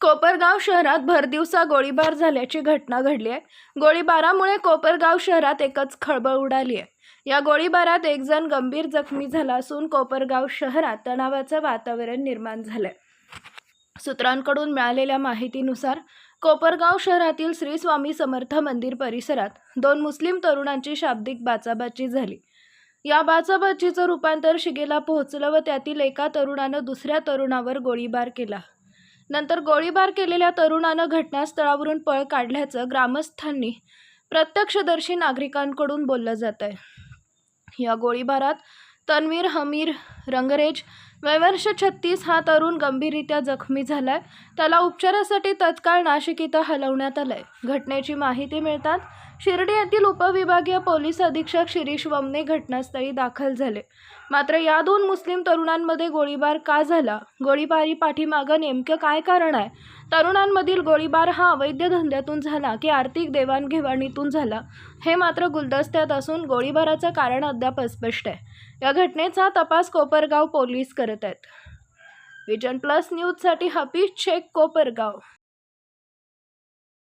कोपरगाव शहरात भरदिवसा गोळीबार झाल्याची घटना घडली आहे. गोळीबारामुळे कोपरगाव शहरात एकच खळबळ उडाली आहे. या गोळीबारात एक जण गंभीर जखमी झाला असून कोपरगाव शहरात तणावाचं वातावरण निर्माण झालंय. सूत्रांकडून मिळालेल्या माहितीनुसार कोपरगाव शहरातील श्री स्वामी समर्थ मंदिर परिसरात दोन मुस्लिम तरुणांची शाब्दिक बाचाबाची झाली. या बाचाबाचीचं रूपांतर शिगेला पोहोचलं व त्यातील एका तरुणानं दुसऱ्या तरुणावर गोळीबार केला. नंतर गोळीबार केलेल्या तरुणानं घटनास्थळावरून पळ काढल्याचं ग्रामस्थांनी प्रत्यक्षदर्शी नागरिकांकडून बोललं जात आहे या गोळीबारात तन्वीर हमीर रंगरेज. वयवर्ष छत्तीस हा तरुण गंभीररित्या जखमी झालाय. त्याला उपचारासाठी तत्काळ नाशिक इथं हलवण्यात आहे घटनेची माहिती मिळताच शिर्डी येथील उपविभागीय पोलीस अधीक्षक शिरीष वमने घटनास्थळी दाखल झाले. मात्र या दोन मुस्लिम तरुणांमध्ये गोळीबार का झाला? गोळीबारी पाठीमागं नेमकं काय कारण आहे? तरुणांमधील गोळीबार हा अवैध धंद्यातून झाला की आर्थिक देवाणघेवाणीतून झाला? हे मात्र गुलदस्त्यात असून गोळीबाराचं कारण अद्याप अस्पष्ट आहे. या घटनेचा तपास कोप कोपरगाव पोलीस करत आहेत. विजन प्लस न्यूजसाठी हफीज शेख कोपरगाव.